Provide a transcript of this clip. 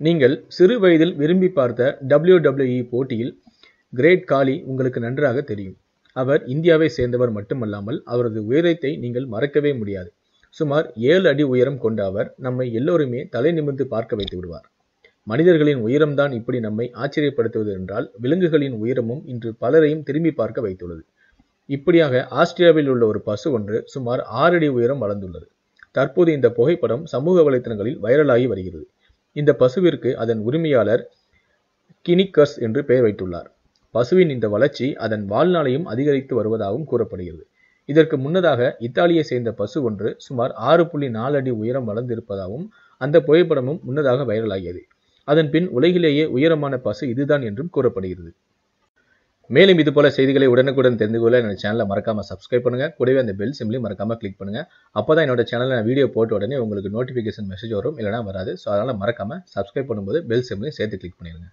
நீங்கள் சிறு வயதில் விரும்பி பார்த்த டபிள்யூடபிள்யூஇ போட்டியில் கிரேட் காலி உங்களுக்கு நன்றாக தெரியும். அவர் இந்தியாவை சேர்ந்தவர் மட்டுமல்லாமல் அவரது உயரத்தை நீங்கள் மறக்கவே முடியாது. சுமார் ஏழு அடி உயரம் கொண்ட அவர் நம்மை எல்லோருமே தலை நிமிர்ந்து பார்க்க வைத்து விடுவார். மனிதர்களின் உயரம்தான் இப்படி நம்மை ஆச்சரியப்படுத்துவது என்றால் விலங்குகளின் உயரமும் இன்று பலரையும் திரும்பி பார்க்க வைத்துள்ளது. இப்படியாக ஆஸ்திரேலியாவில் உள்ள ஒரு பசு ஒன்று சுமார் ஆறு அடி உயரம் வளர்ந்துள்ளது. தற்போது இந்த புகைப்படம் சமூக வலைத்தளங்களில் வைரலாகி வருகிறது. இந்த பசுவிற்கு அதன் உரிமையாளர் கினிக்கர்ஸ் என்று பெயர் வைத்துள்ளார். பசுவின் இந்த வளர்ச்சி அதன் வாழ்நாளையும் அதிகரித்து வருவதாகவும் கூறப்படுகிறது. இதற்கு முன்னதாக இத்தாலியை சேர்ந்த பசு ஒன்று சுமார் ஆறு புள்ளி நாலு அடி உயரம் வளர்ந்திருப்பதாகவும் அந்த புகைப்படமும் முன்னதாக வைரலாகியது. அதன் பின் உலகிலேயே உயரமான பசு இதுதான் என்றும் கூறப்படுகிறது. மேலும் இது போல செய்திகளை உடனுக்குடன் தெரிந்து கொள்ள என்னோட சேனலை மறக்காம சப்ஸ்கிரைப் பண்ணுங்க. கூடவே அந்த பெல் சிம்லையும் மறக்காம கிளிக் பண்ணுங்க. அப்பதான் என்னோட சேனலில் நான் வீடியோ போட்ட உடனே உங்களுக்கு நோட்டிஃபிகேஷன் மெசேஜ் வரும். இல்லைனா வராது. ஸோ அதனால் மறக்காம சப்ஸ்கிரைப் பண்ணும்போது பெல் சிம்லையும் சேர்த்து கிளிக் பண்ணிடுங்க.